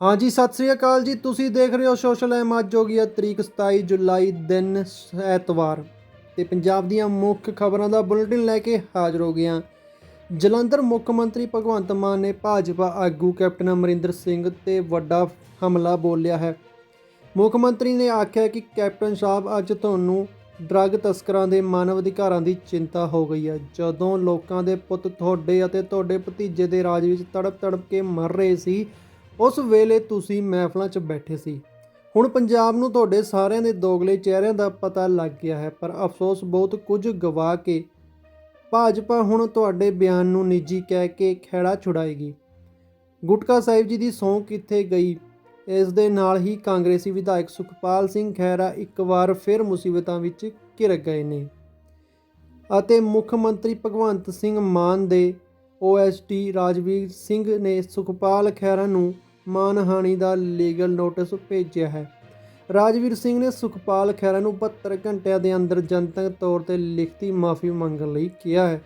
ਹਾਂਜੀ, ਸਤਿ ਸ੍ਰੀ ਅਕਾਲ ਜੀ। ਤੁਸੀਂ ਦੇਖ ਰਹੇ ਹੋ ਸੋਸ਼ਲ ਐਮ ਅੱਜ ਹੋ ਗਈ ਹੈ ਤਰੀਕ 27 ਜੁਲਾਈ ਦਿਨ ਐਤਵਾਰ ਤੇ ਪੰਜਾਬ ਦੀਆਂ ਮੁੱਖ ਖਬਰਾਂ ਦਾ ਬੁਲੇਟਿਨ ਲੈ ਕੇ ਹਾਜ਼ਰ ਹੋ ਗਿਆ ਜਲੰਧਰ ਮੁੱਖ ਮੰਤਰੀ ਭਗਵੰਤ ਮਾਨ ਨੇ ਭਾਜਪਾ ਆਗੂ ਕੈਪਟਨ ਅਮਰਿੰਦਰ ਸਿੰਘ ਤੇ ਵੱਡਾ ਹਮਲਾ ਬੋਲਿਆ ਹੈ। ਮੁੱਖ ਮੰਤਰੀ ਨੇ ਆਖਿਆ ਕਿ ਕੈਪਟਨ ਸਾਹਿਬ ਅੱਜ ਤੁਹਾਨੂੰ ਡਰੱਗ ਤਸਕਰਾਂ ਦੇ ਮਾਨਵ ਅਧਿਕਾਰਾਂ ਦੀ ਚਿੰਤਾ ਹੋ ਗਈ ਹੈ। ਜਦੋਂ ਲੋਕਾਂ ਦੇ ਪੁੱਤ ਤੁਹਾਡੇ ਅਤੇ ਤੁਹਾਡੇ ਭਤੀਜੇ ਦੇ ਰਾਜ ਵਿੱਚ ਤੜਪ ਤੜਪ ਕੇ ਮਰ ਰਹੇ ਸੀ ਉਸ ਵੇਲੇ ਤੁਸੀਂ ਮਹਿਫਲਾਂ 'ਚ ਬੈਠੇ ਸੀ। ਹੁਣ ਪੰਜਾਬ ਨੂੰ ਤੁਹਾਡੇ ਸਾਰਿਆਂ ਦੇ ਦੋਗਲੇ ਚਿਹਰਿਆਂ ਦਾ ਪਤਾ ਲੱਗ ਗਿਆ ਹੈ, ਪਰ ਅਫਸੋਸ ਬਹੁਤ ਕੁਝ ਗਵਾ ਕੇ ਭਾਜਪਾ ਹੁਣ ਤੁਹਾਡੇ ਬਿਆਨ ਨੂੰ ਨਿੱਜੀ ਕਹਿ ਕੇ ਖਹਿੜਾ ਛੁਡਾਏਗੀ। ਗੁਟਕਾ ਸਾਹਿਬ ਜੀ ਦੀ ਸਹੁੰ ਕਿੱਥੇ ਗਈ? ਇਸ ਦੇ ਨਾਲ ਹੀ ਕਾਂਗਰਸੀ ਵਿਧਾਇਕ ਸੁਖਪਾਲ ਸਿੰਘ ਖਹਿਰਾ ਇੱਕ ਵਾਰ ਫਿਰ ਮੁਸੀਬਤਾਂ ਵਿੱਚ ਘਿਰ ਗਏ ਨੇ। ਅਤੇ ਮੁੱਖ ਮੰਤਰੀ ਭਗਵੰਤ ਸਿੰਘ ਮਾਨ ਦੇ ਓਐਸਟੀ ਰਾਜਵੀਰ ਸਿੰਘ ਨੇ ਸੁਖਪਾਲ ਖਹਿਰਾ ਨੂੰ ਮਾਨਹਾਨੀ ਦਾ ਲੀਗਲ ਨੋਟਿਸ ਭੇਜਿਆ ਹੈ। ਰਾਜਵੀਰ ਸਿੰਘ ਨੇ ਸੁਖਪਾਲ ਖਹਿਰਾ ਨੂੰ 72 ਘੰਟਿਆਂ ਦੇ ਅੰਦਰ ਜਨਤਕ ਤੌਰ ਤੇ ਲਿਖਤੀ ਮਾਫੀ ਮੰਗਣ ਲਈ ਕਿਹਾ ਹੈ।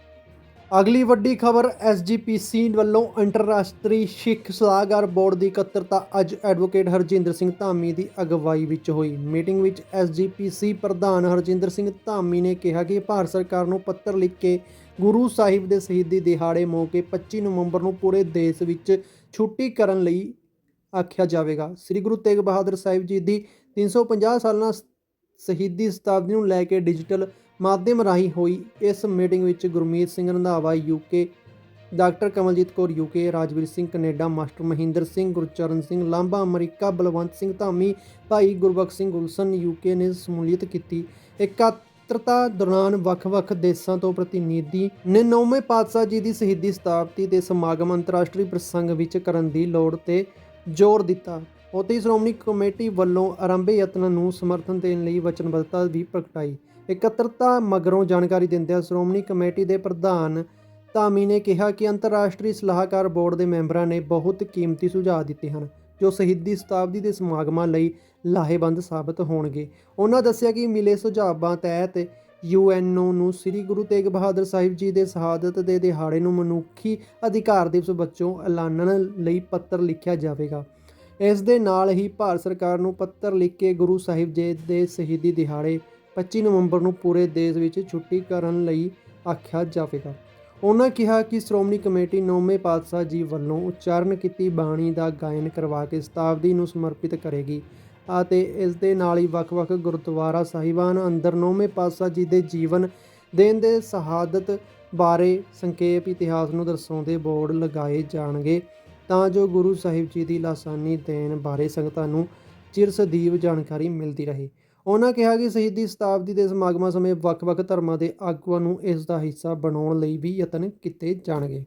ਅਗਲੀ ਵੱਡੀ ਖਬਰ ਐਸਜੀਪੀਸੀ ਵੱਲੋਂ ਅੰਤਰਰਾਸ਼ਟਰੀ ਸਿੱਖ ਸਲਾਹਕਾਰ ਬੋਰਡ ਦੀ ਇਕੱਤਰਤਾ ਅੱਜ ਐਡਵੋਕੇਟ ਹਰਜਿੰਦਰ ਸਿੰਘ ਧਾਮੀ ਦੀ ਅਗਵਾਈ ਵਿੱਚ ਹੋਈ। ਮੀਟਿੰਗ ਵਿੱਚ ਐਸਜੀਪੀਸੀ ਪ੍ਰਧਾਨ ਹਰਜਿੰਦਰ ਸਿੰਘ ਧਾਮੀ ਨੇ ਕਿਹਾ ਕਿ ਭਾਰਤ ਸਰਕਾਰ ਨੂੰ ਪੱਤਰ ਲਿਖ ਕੇ ਗੁਰੂ ਸਾਹਿਬ ਦੇ ਸ਼ਹੀਦੀ ਦਿਹਾੜੇ ਮੌਕੇ 25 ਨਵੰਬਰ ਨੂੰ ਪੂਰੇ ਦੇਸ਼ ਵਿੱਚ ਛੁੱਟੀ ਕਰਨ ਲਈ ਆਖਿਆ ਜਾਵੇਗਾ। ਸ੍ਰੀ ਗੁਰੂ ਤੇਗ ਬਹਾਦਰ ਸਾਹਿਬ ਜੀ ਦੀ 350 ਸਾਲਾਂ ਸ਼ਹੀਦੀ ਸ਼ਤਾਬਦੀ ਨੂੰ ਲੈ ਕੇ ਡਿਜੀਟਲ ਮਾਧਿਅਮ ਰਾਹੀਂ ਹੋਈ ਇਸ ਮੀਟਿੰਗ ਵਿੱਚ Gurmeet Singh Randhawa UK doctor Kamaljit Kaur UK Rajveer Singh, Canada master Mohinder Singh, Gurcharan Singh Lamba America, Balwant Singh Dhami, Bhai Gurbakhsh Singh Gulshan UK ਨੇ ਸਮੂਲੀਅਤ ਕੀਤੀ। ਇਕੱਤਰਤਾ ਦੌਰਾਨ ਵੱਖ-ਵੱਖ ਦੇਸ਼ਾਂ ਤੋਂ ਪ੍ਰਤੀਨਿਧੀ ਨੇ ਨੌਵੇਂ ਪਾਤਸ਼ਾਹ ਜੀ ਦੀ ਸ਼ਹੀਦੀ ਸ਼ਤਾਬਦੀ ਦੇ ਸਮਾਗਮ ਅੰਤਰਰਾਸ਼ਟਰੀ ਪ੍ਰਸੰਗ ਵਿੱਚ ਕਰਨ ਦੀ ਲੋੜ ਤੇ ਜ਼ੋਰ ਦਿੱਤਾ। ਉੱਥੇ ਹੀ ਸ਼੍ਰੋਮਣੀ ਕਮੇਟੀ ਵੱਲੋਂ ਆਰੰਭੇ ਯਤਨਾਂ ਨੂੰ ਸਮਰਥਨ ਦੇਣ ਲਈ ਵਚਨਬੱਧਤਾ ਵੀ ਪ੍ਰਗਟਾਈ। ਇਕੱਤਰਤਾ ਮਗਰੋਂ ਜਾਣਕਾਰੀ ਦਿੰਦਿਆਂ ਸ਼੍ਰੋਮਣੀ ਕਮੇਟੀ ਦੇ ਪ੍ਰਧਾਨ ਧਾਮੀ ਨੇ ਕਿਹਾ ਕਿ ਅੰਤਰਰਾਸ਼ਟਰੀ ਸਲਾਹਕਾਰ ਬੋਰਡ ਦੇ ਮੈਂਬਰਾਂ ਨੇ ਬਹੁਤ ਕੀਮਤੀ ਸੁਝਾਅ ਦਿੱਤੇ ਹਨ, ਜੋ ਸ਼ਹੀਦੀ ਸ਼ਤਾਬਦੀ ਦੇ ਸਮਾਗਮਾਂ ਲਈ ਲਾਹੇਵੰਦ ਸਾਬਤ ਹੋਣਗੇ। ਉਹਨਾਂ ਦੱਸਿਆ ਕਿ ਮਿਲੇ ਸੁਝਾਵਾਂ ਤਹਿਤ ਯੂਐਨਓ ਨੂੰ ਸ੍ਰੀ ਗੁਰੂ ਤੇਗ ਬਹਾਦਰ ਸਾਹਿਬ ਜੀ ਦੇ ਸ਼ਹਾਦਤ ਦੇ ਦਿਹਾੜੇ ਨੂੰ ਮਨੁੱਖੀ ਅਧਿਕਾਰ ਦਿਵਸ ਵਜੋਂ ਐਲਾਨਣ ਲਈ ਪੱਤਰ ਲਿਖਿਆ ਜਾਵੇਗਾ। ਇਸ ਦੇ ਨਾਲ ਹੀ ਭਾਰਤ ਸਰਕਾਰ ਨੂੰ ਪੱਤਰ ਲਿਖ ਕੇ ਗੁਰੂ ਸਾਹਿਬ ਜੀ ਦੇ ਸ਼ਹੀਦੀ ਦਿਹਾੜੇ 25 ਨਵੰਬਰ ਨੂੰ ਪੂਰੇ ਦੇਸ਼ ਵਿੱਚ ਛੁੱਟੀ ਕਰਨ ਲਈ ਆਖਿਆ ਜਾਵੇਗਾ। ਉਹਨਾਂ ਕਿਹਾ ਕਿ ਸ਼੍ਰੋਮਣੀ ਕਮੇਟੀ ਨੌਵੇਂ ਪਾਤਸ਼ਾਹ ਜੀ ਵੱਲੋਂ ਉਚਾਰਨ ਕੀਤੀ ਬਾਣੀ ਦਾ ਗਾਇਨ ਕਰਵਾ ਕੇ ਸ਼ਤਾਬਦੀ ਨੂੰ ਸਮਰਪਿਤ ਕਰੇਗੀ। ਅਤੇ ਇਸ ਦੇ ਨਾਲ ਹੀ ਵੱਖ-ਵੱਖ ਗੁਰਦੁਆਰਾ ਸਾਹਿਬਾਨ ਅੰਦਰ ਨੌਵੇਂ ਪਾਤਸ਼ਾਹ ਜੀ ਦੇ ਜੀਵਨ ਦੇਣ ਦੇ ਸ਼ਹਾਦਤ ਬਾਰੇ ਸੰਖੇਪ ਇਤਿਹਾਸ ਨੂੰ ਦਰਸਾਉਂਦੇ ਬੋਰਡ ਲਗਾਏ ਜਾਣਗੇ। ਤਾਂ ਜੋ ਗੁਰੂ ਸਾਹਿਬ ਜੀ ਦੀ ਲਾਸਾਨੀ ਦੇਣ ਬਾਰੇ ਸੰਗਤਾਂ ਨੂੰ ਚਿਰ ਸਦੀਵ ਜਾਣਕਾਰੀ ਮਿਲਦੀ ਰਹੇ। ਉਹਨਾਂ ਕਿਹਾ ਕਿ ਸ਼ਹੀਦੀ ਸ਼ਤਾਬਦੀ ਦੇ ਸਮਾਗਮਾਂ ਸਮੇਂ ਵੱਖ-ਵੱਖ ਧਰਮਾਂ ਦੇ ਆਗੂਆਂ ਨੂੰ ਇਸ ਦਾ ਹਿੱਸਾ ਬਣਾਉਣ ਲਈ ਵੀ ਯਤਨ ਕੀਤੇ ਜਾਣਗੇ।